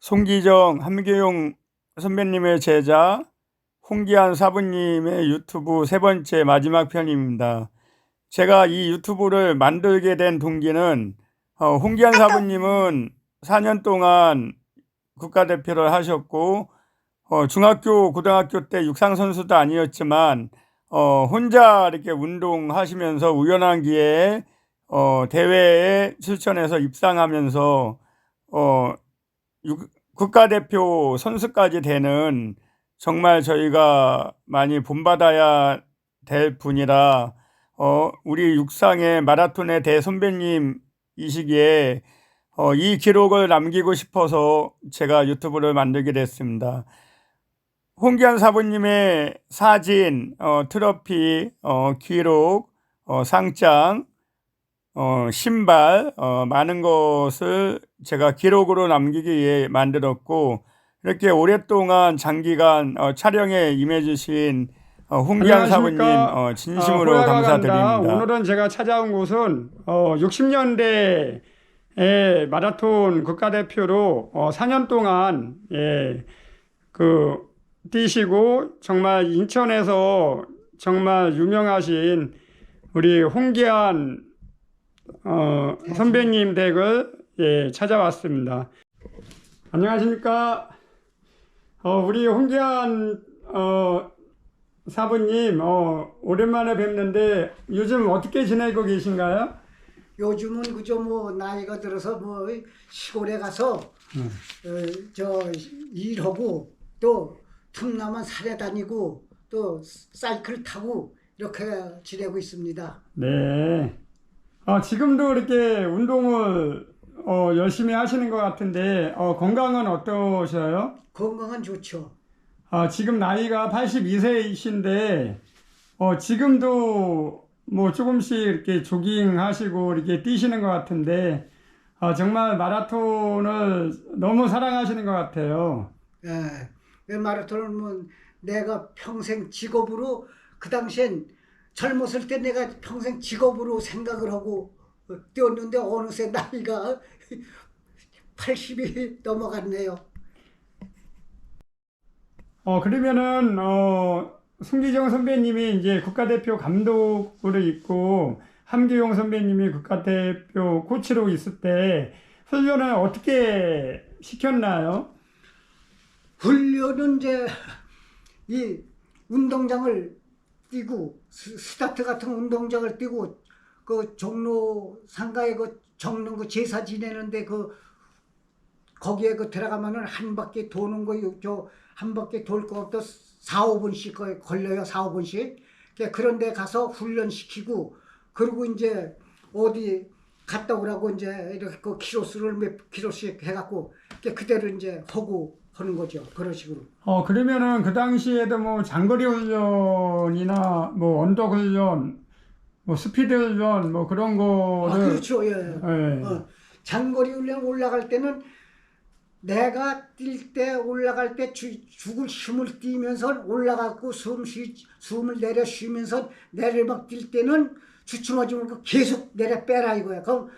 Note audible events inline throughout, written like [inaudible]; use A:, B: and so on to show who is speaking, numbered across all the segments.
A: 송기정, 함규용 선배님의 제자, 홍기한 사부님의 유튜브 세 번째 마지막 편입니다. 제가 이 유튜브를 만들게 된 동기는 어, 홍기한 [laughs] 사부님은 4년 동안 국가대표를 하셨고 어, 중학교, 고등학교 때 육상 선수도 아니었지만 어, 혼자 이렇게 운동하시면서 우연한 기회에 어, 대회에 실천해서 입상하면서 어, 육- 국가대표 선수까지 되는 정말 저희가 많이 본받아야 될 분이라 어, 우리 육상의 마라톤의 대선배님이시기에 어, 이 기록을 남기고 싶어서 제가 유튜브를 만들게 됐습니다. 홍기한 사부님의 사진, 어, 트로피, 어, 기록, 어, 상장, 어, 신발, 어, 많은 것을 제가 기록으로 남기기 위해 만들었고, 이렇게 오랫동안 장기간 어, 촬영에 임해주신 어, 홍기한 사부님. 어, 진심으로
B: 아, 호야가
A: 감사드립니다.
B: 간다. 오늘은 제가 찾아온 곳은 어, 60년대에 마라톤 국가대표로 어, 4년 동안 예, 그 뛰시고 정말 인천에서 정말 유명하신 우리 홍기한 어, 선배님 댁을 예, 찾아왔습니다. 안녕하십니까? 어, 우리 홍기한 어, 사부님, 어, 오랜만에 뵙는데 요즘 어떻게 지내고 계신가요?
C: 요즘은 그저 뭐 나이가 들어서 뭐 시골에 가서 어, 저 일하고 또 틈나면 산에 다니고 또 사이클 타고 이렇게 지내고 있습니다.
B: 네. 아, 지금도 이렇게 운동을 어, 열심히 하시는 것 같은데 어, 건강은 어떠셔요?
C: 건강은 좋죠.
B: 아, 지금 나이가 82세이신데 어, 지금도 뭐 조금씩 이렇게 조깅 하시고 이렇게 뛰시는 것 같은데 아, 정말 마라톤을 너무 사랑하시는 것 같아요.
C: 예. 왜 마라톤은 뭐 내가 평생 직업으로 그 당시엔 젊었을 때 내가 평생 직업으로 생각을 하고 어, 뛰었는데 어느새 나이가 [laughs] 80이 넘어갔네요.
B: 어, 그러면은, 어, 송기정 선배님이 이제 국가대표 감독으로 있고, 함규용 선배님이 국가대표 코치로 있을 때, 훈련을 어떻게 시켰나요?
C: 훈련은 이제 이 운동장을 뛰고 스- 스타트 같은 운동장을 뛰고 그 종로 상가에 그 적는 그 제사 지내는데 그 거기에 그 들어가면은 한 바퀴 도는 거저 한 바퀴 돌 것도 4, 5분씩 거- 걸려요. 4, 5분씩. 그런데 가서 훈련 시키고 그리고 이제 어디 갔다 오라고 이제 이렇게 그 키로수를 몇 키로씩 해갖고 그대로 이제 하고 하는 거죠. 그런 식으로.
B: 어, 그러면은 그 당시에도 뭐 장거리 훈련이나 뭐 언덕 훈련, 뭐 스피드 훈련, 뭐 그런
C: 아,
B: 거를.
C: 그렇죠. 예.
B: 예.
C: 어, 장거리 훈련 올라갈 때는 내가 뛸 때 올라갈 때 주, 죽을 힘을 띄면서 올라가고 숨 쉬, 숨을 내려 쉬면서 내리막 뛸 때는 주춤하지 말고 계속 내려 빼라 이거야. 그럼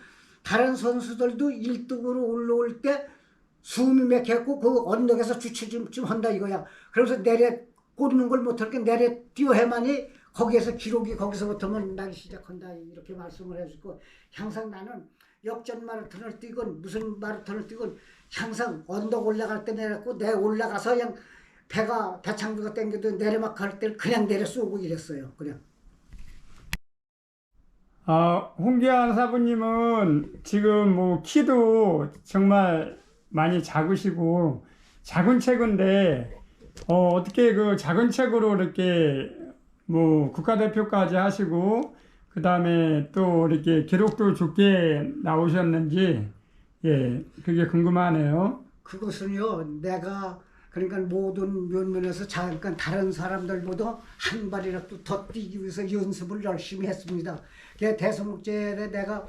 C: 다른 선수들도 1등으로 올라올 때 숨이 막혔고 그 언덕에서 주춤 좀 한다 이거야. 그래서 내려 꽂는 걸 못하니까 내려 뛰어야만이 거기에서 기록이 거기서부터만 나기 시작한다 이렇게 말씀을 해주고 항상 나는 역전 마라톤을 뛰건 무슨 마라톤을 뛰건 항상 언덕 올라갈 때 내렸고 내 올라가서 그냥 배가 배창주가 땡겨도 내리막 갈 때는 그냥 내려 쏘고 이랬어요 그냥.
B: 아, 홍기한 사부님은 지금 뭐 키도 정말 많이 작으시고 작은 체구인데 어, 어떻게 그 작은 체구로 이렇게 뭐 국가대표까지 하시고 그 다음에 또 이렇게 기록도 좋게 나오셨는지 예, 그게 궁금하네요.
C: 그것은요 내가 그러니까 모든 면면에서 잠깐 다른 사람들보다 한 발이라도 더 뛰기 위해서 연습을 열심히 했습니다. 그 대성목제에 내가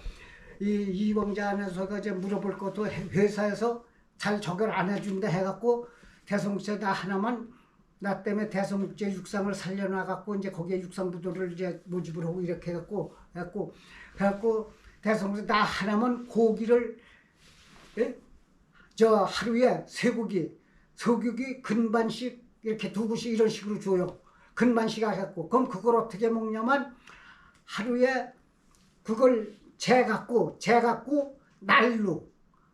C: 이 이광자 안에서가 이제 물어볼 것도 회- 회사에서 잘 적용 안 해준다 해갖고 대성목제 나 하나만 나 때문에 대성목제 육상을 살려놔갖고 이제 거기에 육상부도를 이제 모집을 하고 이렇게 해갖고 해갖고 해갖고 대성목제 나 하나만 고기를 예? 저 하루에 쇠고기, 소고기 근반씩 이렇게 두 구씩 이런 식으로 줘요. 근반씩 하셨고 그럼 그걸 어떻게 먹냐면 하루에 그걸 재갖고 재갖고 날로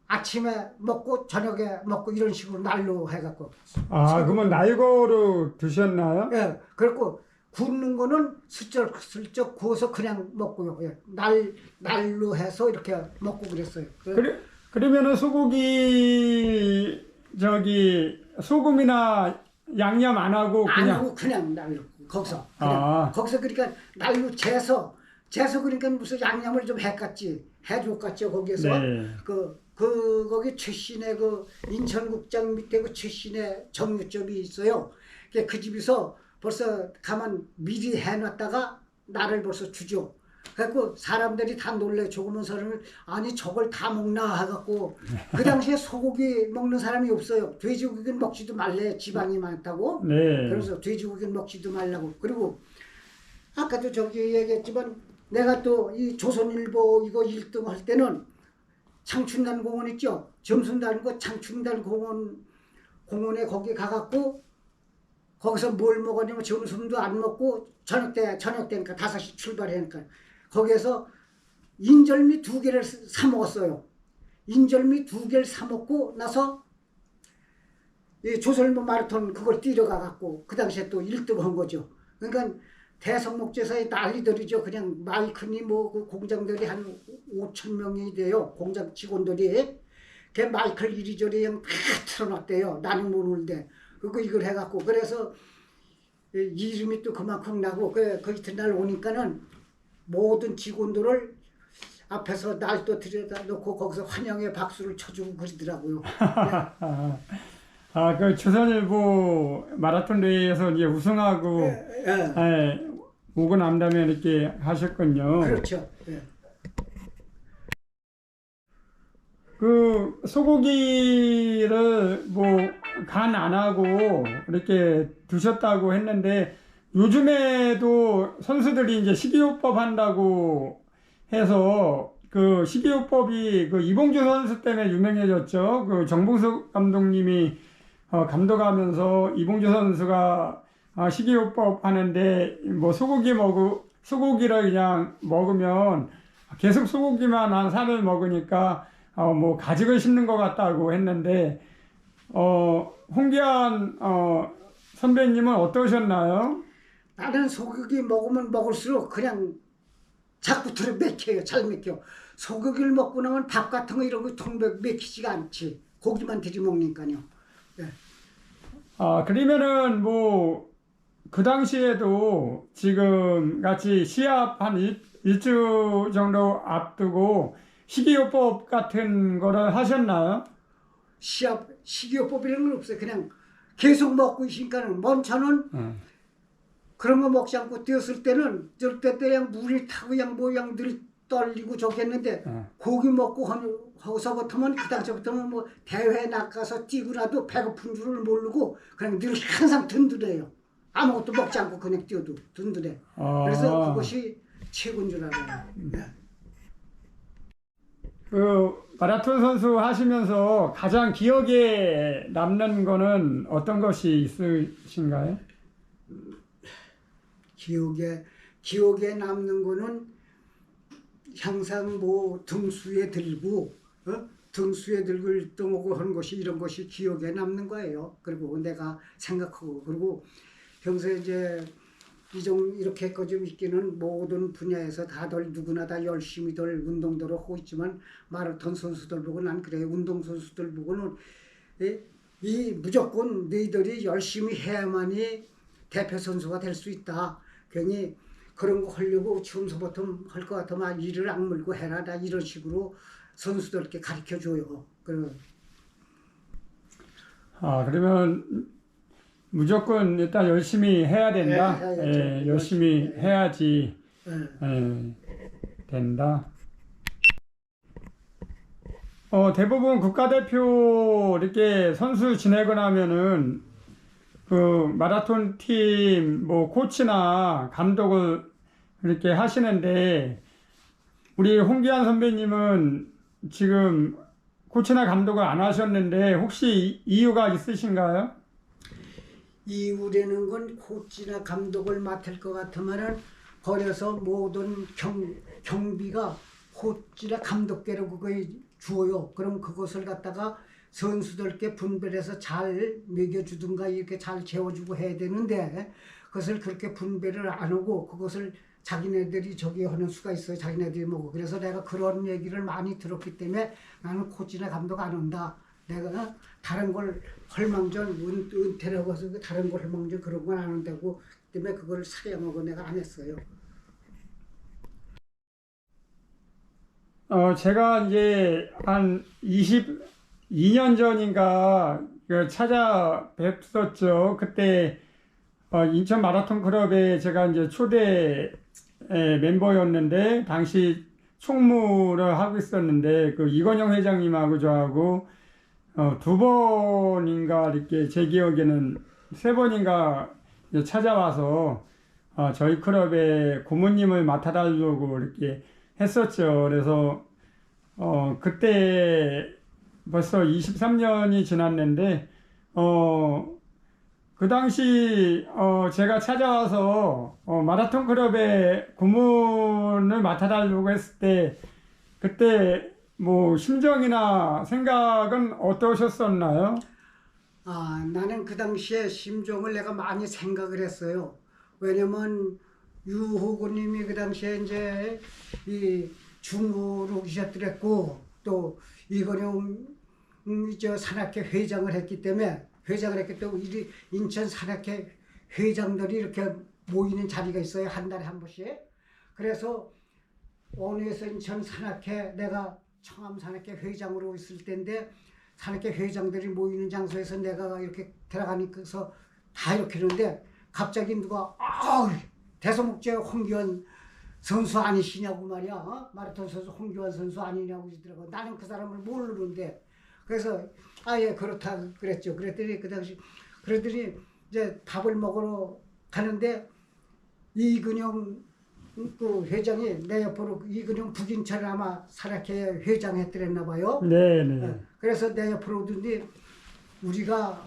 C: 아침에 먹고 저녁에 먹고 이런 식으로 날로 해갖고
B: 아, 그러면 날거로 드셨나요?
C: 예 그리고 굽는 거는 슬쩍 슬쩍 구워서 그냥 먹고요 예. 날 날로 해서 이렇게 먹고 그랬어요 그-
B: 그래, 그러면은 소고기 저기 소금이나 양념 안 하고
C: 안
B: 그냥
C: 하고 그냥 날로 거기서 그냥
B: 아.
C: 거기서 그러니까 날로 재서 재서 그러니까 무슨 양념을 좀 해갔지 해줬겠죠 거기에서
B: 네.
C: 그, 그, 거기 출신의 그 인천국장 밑에 그 출신의 정육점이 있어요. 그, 그 집에서 벌써 가만 미리 해놨다가 나를 벌써 주죠. 그래갖고 사람들이 다 놀래 조금은 사람을 아니 저걸 다 먹나 해갖고 그 당시에 소고기 먹는 사람이 없어요. 돼지고기는 먹지도 말래 지방이 많다고.
B: 네.
C: 그래서 돼지고기는 먹지도 말라고. 그리고 아까도 저기 얘기했지만 내가 또 이 조선일보 이거 1등 할 때는 창춘단 공원 있죠? 점순 다는 거 창춘단 공원 공원에 거기 가갖고 거기서 뭘 먹었냐면 점심도 안 먹고 저녁 때 저녁 때니까 5시 출발하니까 거기에서 인절미 두 개를 사 먹었어요. 인절미 두 개를 사 먹고 나서 이 조선일보 마라톤 그걸 뛰러 가갖고 그 당시에 또 1등 한 거죠. 그러니까 대성목제사에 난리들이죠. 그냥 마이크니 뭐 그 공장들이 한 5천 명이 돼요. 공장 직원들이. 걔 마이크를 이리저리 그냥 다 틀어놨대요. 나는 모르는데. 그거 이걸 해갖고. 그래서 이 이름이 또 그만큼 나고 그, 그 이튿날 오니까는 모든 직원들을 앞에서 날또 들여다 놓고 거기서 환영의 박수를 쳐주고 그러더라고요.
B: 아, [laughs] 아, 그 조선일보 마라톤 대회에서 이제 우승하고
C: 예,
B: 예, 오고 난 다음에 이렇게 하셨군요.
C: 그렇죠. 예.
B: 그 소고기를 뭐 간 안 하고 이렇게 드셨다고 했는데 요즘에도 선수들이 이제 식이요법 한다고 해서 그 식이요법이 그 이봉주 선수 때문에 유명해졌죠. 그 정봉수 감독님이 어, 감독하면서 이봉주 선수가 아, 식이요법 하는데 뭐 소고기 먹으 소고기를 그냥 먹으면 계속 소고기만 한 살을 먹으니까 어, 뭐 가직을 씹는 것 같다고 했는데 어, 홍기한 어, 선배님은 어떠셨나요?
C: 나는 소고기 먹으면 먹을수록 그냥 자꾸 들어 맥혀요. 잘 맥혀. 소고기를 먹고 나면 밥 같은 거 이런 거 통백 맥히지가 않지. 고기만 들이먹으니까요.
B: 아, 그러면은 뭐 그 당시에도 지금 같이 시합 한 일, 일주 정도 앞두고 식이요법 같은 거를 하셨나요?
C: 시합 식이요법이라는 건 없어요. 그냥 계속 먹고 있으니까는 먼저는
B: 응.
C: 그런 거 먹지 않고 뛰었을 때는 저때 때 그냥 물이 타고 그냥 모양들이 떨리고 저기 했는데
B: 응.
C: 고기 먹고 한- 거기서부터는 그 당시부터는 뭐 대회 나가서 뛰고 나도 배고픈 줄을 모르고 그냥 늘 항상 든든해요. 아무것도 먹지 않고 그냥 뛰어도 든든해.
B: 아.
C: 그래서 그것이 최고인 줄 알아요. 네.
B: 그 마라톤 선수 하시면서 가장 기억에 남는 거는 어떤 것이 있으신가요?
C: 기억에 기억에 남는 거는 항상 뭐 등수에 들고 어? 등수에 들고 1등하고 하는 것이 이런 것이 기억에 남는 거예요. 그리고 내가 생각하고 그리고 평소에 이제 이종 이렇게까지 있기는 모든 분야에서 다들 누구나 다 열심히들 운동들을 하고 있지만 마라톤 선수들 보고 난 그래 운동 선수들 보고는 이, 이 무조건 너희들이 열심히 해야만이 대표 선수가 될 수 있다. 괜히 그런 거 하려고 처음서부터 할 것 같으면 아, 이를 악물고 해라. 다 이런 식으로 선수들께 가르쳐 줘요. 그리고
B: 아, 그러면 무조건 일단 열심히 해야 된다.
C: 네, 해야죠.
B: 예, 열심히 해야지
C: 예.
B: 예, 된다. 어, 대부분 국가대표 이렇게 선수 지내고 나면은 그 마라톤 팀 뭐 코치나 감독을 이렇게 하시는데 우리 홍기한 선배님은 지금 코치나 감독을 안 하셨는데 혹시 이- 이유가 있으신가요?
C: 이후라는 건 코치나 감독을 맡을 것 같으면은 거려서 모든 경, 경비가 코치나 감독께로 그거에 주어요. 그럼 그것을 갖다가 선수들께 분별해서 잘 먹여주든가 이렇게 잘 재워주고 해야 되는데 그것을 그렇게 분별을 안 하고 그것을 자기네들이 저기 하는 수가 있어요. 자기네들이 뭐고. 그래서 내가 그런 얘기를 많이 들었기 때문에 나는 코치나 감독 안 한다. 내가 다른 걸 헐망전 은, 은퇴라고 해서 그 다른 걸 헐망전 그런 건 안 한다고 때문에 그걸 사양하고 내가 안 했어요.
B: 어, 제가 이제 한 22년 전인가 그 찾아뵙었죠. 그때 어, 인천 마라톤 클럽에 제가 이제 초대 에, 멤버였는데 당시 총무를 하고 있었는데 그 이건영 회장님하고 저하고 어, 두 번인가 이렇게 제 기억에는 세 번인가 찾아와서 어, 저희 클럽의 고모님을 맡아달라고 이렇게 했었죠. 그래서 어, 그때 벌써 23년이 지났는데 어, 그 당시 어, 제가 찾아와서 어, 마라톤 클럽의 고문을 맡아달라고 했을 때 그때 뭐 심정이나 생각은 어떠셨었나요?
C: 아, 나는 그 당시에 심정을 내가 많이 생각을 했어요. 왜냐면 유호구님이 그 당시에 이제 이 중부로 계셨더랬고 또 이건영 음, 저 산악회 회장을 했기 때문에 회장을 했기 때문에 이 인천 산악회 회장들이 이렇게 모이는 자리가 있어요 한 달에 한 번씩. 그래서 원에서 인천 산악회 내가 청암 산악회 회장으로 있을 때인데 산악회 회장들이 모이는 장소에서 내가 이렇게 들어가니까서 다 이렇게 하는데 갑자기 누가 아우 대소목재 홍기원 선수 아니시냐고 말이야. 어? 마라톤 선수 홍기원 선수 아니냐고 그러더라고. 나는 그 사람을 모르는데. 그래서 아 예 그렇다 그랬죠. 그랬더니 그 당시 그랬더니 이제 밥을 먹으러 가는데 이근영 그 회장이 내 옆으로 이근영 북인철 아마 산악회 회장 했더랬나 봐요
B: 네네.
C: 예. 그래서 내 옆으로 오더니 우리가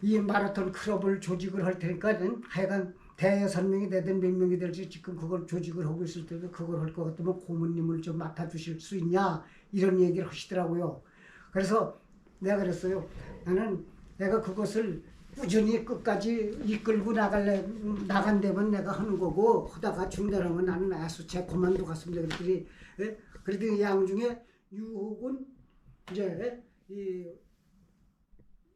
C: 이 마라톤 클럽을 조직을 할 테니까는 하여간 대여섯 명이 되든 몇 명이 될지 지금 그걸 조직을 하고 있을 때도 그걸 할 것 같으면 고모님을 좀 맡아주실 수 있냐 이런 얘기를 하시더라고요. 그래서 내가 그랬어요. 나는 내가 그것을 꾸준히 끝까지 이끌고 나갈래 나간다면 내가 하는 거고 하다가 중단하면 나는 아수체 그만두 갔습니다. 그랬더니 예? 그랬더니 양 중에 유혹은 이제 이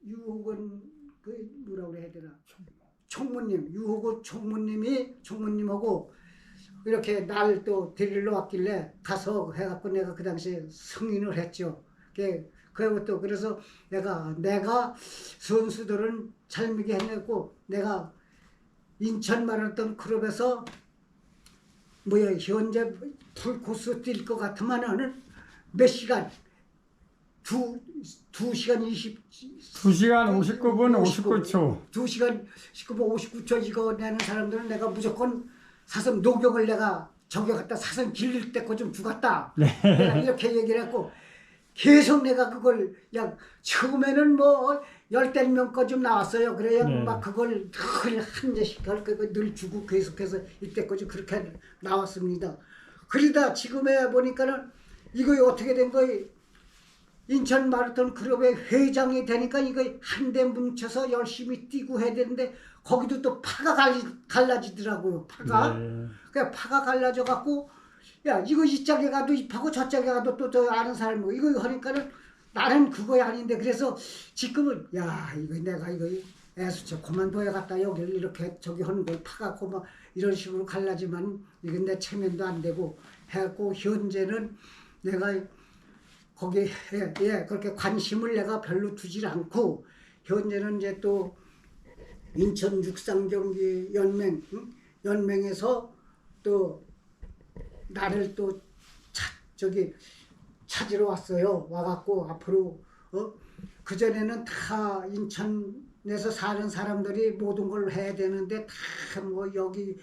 C: 유혹은 그 뭐라고 해야 되나 총무님 유혹은 총무님이 총무님하고 이렇게 날 또 데리러 왔길래 가서 해갖고 내가 그 당시에 승인을 했죠. 그 그것도 그래서 내가 내가 선수들은 잘미게 해냈고 내가 인천 마라톤 클럽에서 뭐야 현재 풀코스 뛸 것 같으면은 몇 시간 두, 두 시간 20
B: 2시간 59분 59초.
C: 2시간 19분 59초 이거 내는 사람들은 내가 무조건 사슴 녹용을 내가 저기 갖다 사슴 길릴 때거 좀 주겠다. 내가 이렇게 얘기를 했고 계속 내가 그걸 야 처음에는 뭐 열댓 좀 나왔어요. 그래야
B: 네.
C: 막 그걸 늘한 개씩 그걸 늘 주고 계속해서 이때까지 그렇게 나왔습니다. 그러다 지금에 보니까는 이거 어떻게 된 거이 인천 마라톤 클럽의 회장이 되니까 이거 한데 뭉쳐서 열심히 뛰고 해야 되는데 거기도 또 파가 갈라지더라고요. 파가.
B: 네.
C: 그냥 파가 갈라져 갖고 야 이거 이 짝에 가도 이 파고 저 짝에 가도 또 저 아는 사람이 이거 하니까는 나는 그거 아닌데 그래서 지금은 야 이거 내가 이거 애수저 그만둬야겠다 여기를 이렇게 저기 하는 걸 파갖고 막 이런 식으로 갈라지만 이건 내 체면도 안 되고 해갖고 현재는 내가 거기에 예, 그렇게 관심을 내가 별로 두질 않고 현재는 이제 또 인천 육상경기 연맹 응? 연맹에서 또 나를 또 차, 저기 찾으러 왔어요. 와갖고 앞으로 어? 그 전에는 다 인천에서 사는 사람들이 모든 걸 해야 되는데 다 뭐 여기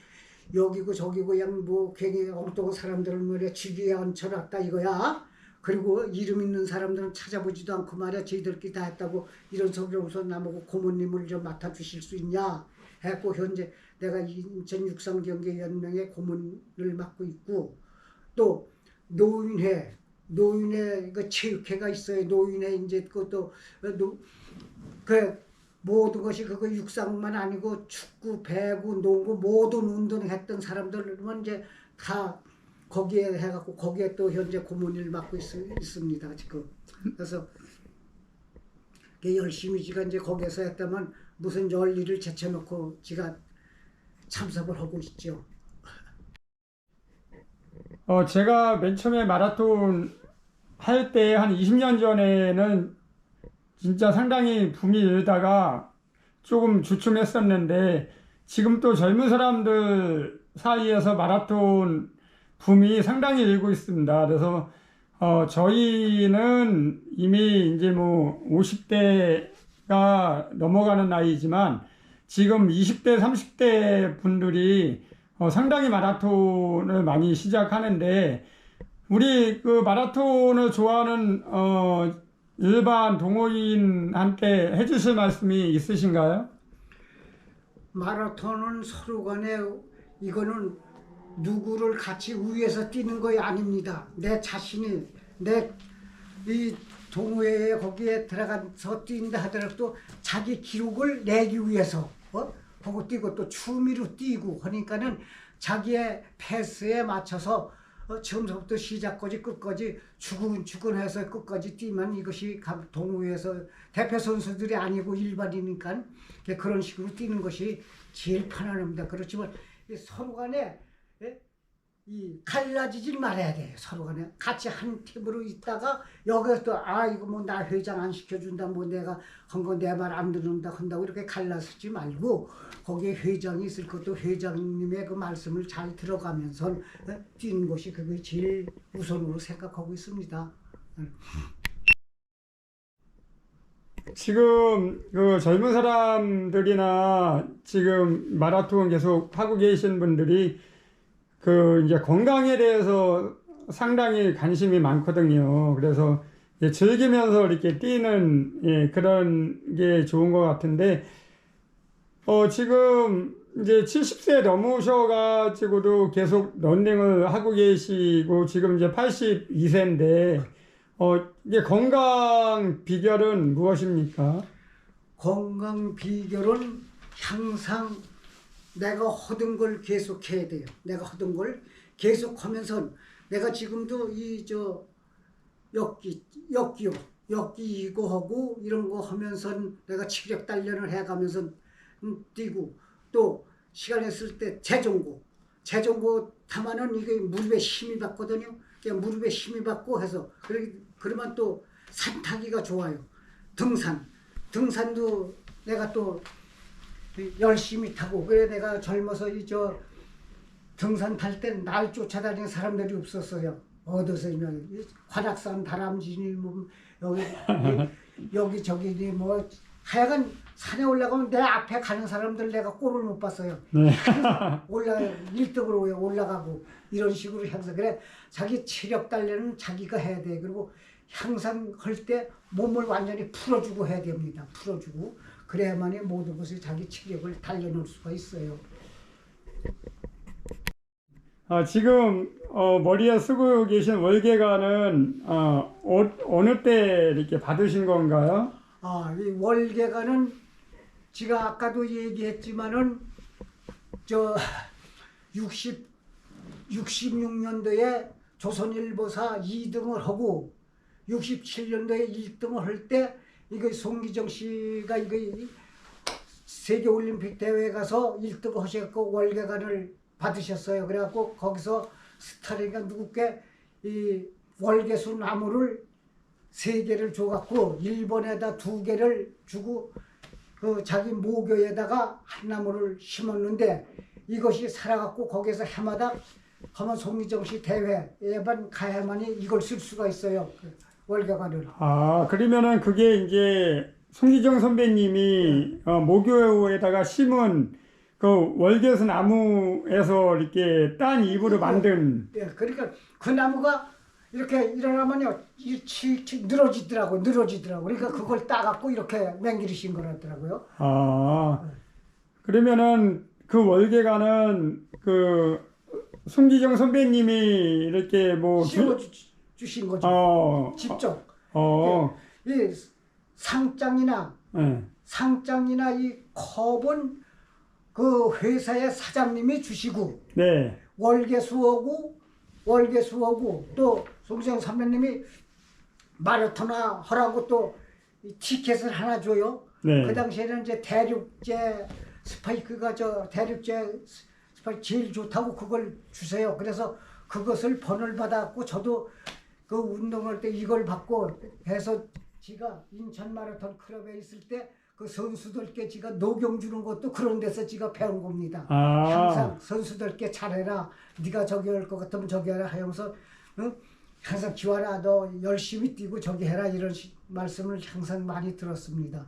C: 여기고 저기고 그냥 뭐 괜히 엉뚱한 사람들을 뭐래 주기에 얹혀놨다 이거야. 그리고 이름 있는 사람들은 찾아보지도 않고 말이야 저희들끼리 다 했다고 이런 소리를 우선 나보고 고모님을 좀 맡아주실 수 있냐 했고 현재 내가 인천 육상경기연맹의 고문을 맡고 있고 또 노인회 노인회 그 체육회가 있어요. 노인회 이제 그것도 노, 그 모든 것이 그거 육상만 아니고 축구, 배구, 농구 모든 운동을 했던 사람들은 이제 다 거기에 해갖고 거기에 또 현재 고문을 맡고 있, 있습니다 지금. 그래서 그 열심히 지가 이제 거기에서 했다면 무슨 열일을 제쳐놓고 지가 참석을 하고 있죠.
B: 어, 제가 맨 처음에 마라톤 할 때 한 20년 전에는 진짜 상당히 붐이 일다가 조금 주춤했었는데 지금 또 젊은 사람들 사이에서 마라톤 붐이 상당히 일고 있습니다. 그래서 어, 저희는 이미 이제 뭐 50대 가 넘어가는 나이지만 지금 20대, 30대 분들이 어, 상당히 마라톤을 많이 시작하는데 우리 그 마라톤을 좋아하는 어, 일반 동호인한테 해주실 말씀이 있으신가요?
C: 마라톤은 서로 간에 이거는 누구를 같이 위해서 뛰는 것이 아닙니다. 내 자신이 내 이 동호회에 거기에 들어가서 뛴다 하더라도 자기 기록을 내기 위해서 어? 보고 뛰고 또 취미로 뛰고 하니까는 자기의 페이스에 맞춰서 어, 처음부터 시작까지 끝까지 주근 주근해서 끝까지 뛰면 이것이 감- 동호회에서 대표 선수들이 아니고 일반이니까 그런 식으로 뛰는 것이 제일 편안합니다. 그렇지만 이 서로 간에 예? 이 갈라지질 말아야 돼요. 서로 간에 같이 한 팀으로 있다가 여기서 또 아 이거 뭐 나 회장 안 시켜준다 뭐 내가 한 거 내 말 안 듣는다 한다고 이렇게 갈라서지 말고 거기에 회장이 있을 것도 회장님의 그 말씀을 잘 들어가면서 예? 뛰는 것이 그게 제일 우선으로 생각하고 있습니다.
B: 지금 그 젊은 사람들이나 지금 마라톤 계속 하고 계신 분들이 그 이제 건강에 대해서 상당히 관심이 많거든요. 그래서 즐기면서 이렇게 뛰는 예, 그런 게 좋은 것 같은데 어 지금 이제 70세 넘으셔가지고도 계속 런닝을 하고 계시고 지금 이제 82세인데 어 이게 건강 비결은 무엇입니까?
C: 건강 비결은 항상 내가 하던 걸 계속해야 돼요. 내가 하던 걸 계속하면서 내가 지금도 이 저 역기 역기요 역기 이거 하고 이런 거 하면서 내가 체력 단련을 해가면서 음, 뛰고 또 시간 있을 때 재정고 재정고 타면은 이게 무릎에 힘이 받거든요. 무릎에 힘이 받고 해서 그러, 그러면 또 산타기가 좋아요. 등산 등산도 내가 또 열심히 타고 그래 내가 젊어서 이 저 등산 탈 때 날 쫓아다니는 사람들이 없었어요. 어디서면 관악산 다람쥐니 뭐 여기 이- [laughs] 여기 저기니 뭐 하여간 산에 올라가면 내 앞에 가는 사람들 내가 꼴을 못 봤어요.
B: 네.
C: 올라 1등으로 올라가고 이런 식으로 항상 그래 자기 체력 단련은 자기가 해야 돼 그리고 항상 할 때 몸을 완전히 풀어주고 해야 됩니다 풀어주고 그래야만이 모든 것을 자기 체력을 단련할 수가 있어요
B: 아, 지금 어, 머리에 쓰고 계신 월계관은 어, 어, 어느 때 이렇게 받으신 건가요?
C: 아, 이 월계가는 제가 아까도 얘기했지만은 저 [laughs] 60, 66년도에 조선일보사 2등을 하고 67년도에 1등을 할 때 이거 송기정 씨가 이거 세계 올림픽 대회에 가서 1등을 하셔갖고 월계관을 받으셨어요. 그래갖고 거기서 스타리가 누구께 이 월계수 나무를 세 개를 줘갖고 일본에다 두 개를 주고 그 자기 모교에다가 한 나무를 심었는데 이것이 살아갖고 거기서 해마다 하면 송미정 씨 대회에만 가야만이 이걸 쓸 수가 있어요. 그 월계관을.
B: 아, 그러면은 그게 이제 송기정 선배님이 어, 모교에다가 심은 그 월계수 나무에서 이렇게 딴 잎으로 만든
C: 예, 그러니까 그 나무가 이렇게 일어나면요 이 칙칙 늘어지더라고 늘어지더라고. 그러니까 그걸 따갖고 이렇게 맹기르신 거라더라고요.
B: 아, 그러면은 그 월계관은 그 송기정 선배님이 이렇게 뭐
C: 씌워
B: 주,
C: 주, 주신 거죠
B: 어,
C: 직접
B: 어,
C: 이 상장이나
B: 예.
C: 상장이나 이 컵은 그 회사의 사장님이 주시고
B: 네,
C: 월계수하고 월계수하고 또 송정 선배님이 마라토나 하라고 또이 티켓을 하나 줘요.
B: 네.
C: 그 당시에는 이제 대륙제 스파이크가 저 대륙제 스파이크 제일 좋다고 그걸 주세요. 그래서 그것을 번을 받았고 저도 그 운동할 때 이걸 받고 해서 지가 인천 마라톤 클럽에 있을 때 그 선수들께 지가 녹용 주는 것도 그런 데서 지가 배운 겁니다.
B: 아.
C: 항상 선수들께 잘해라. 네가 저기 할 것 같으면 저기 하라 하면서 응? 항상 기와라 너 열심히 뛰고 저기 해라 이런 시- 말씀을 항상 많이 들었습니다.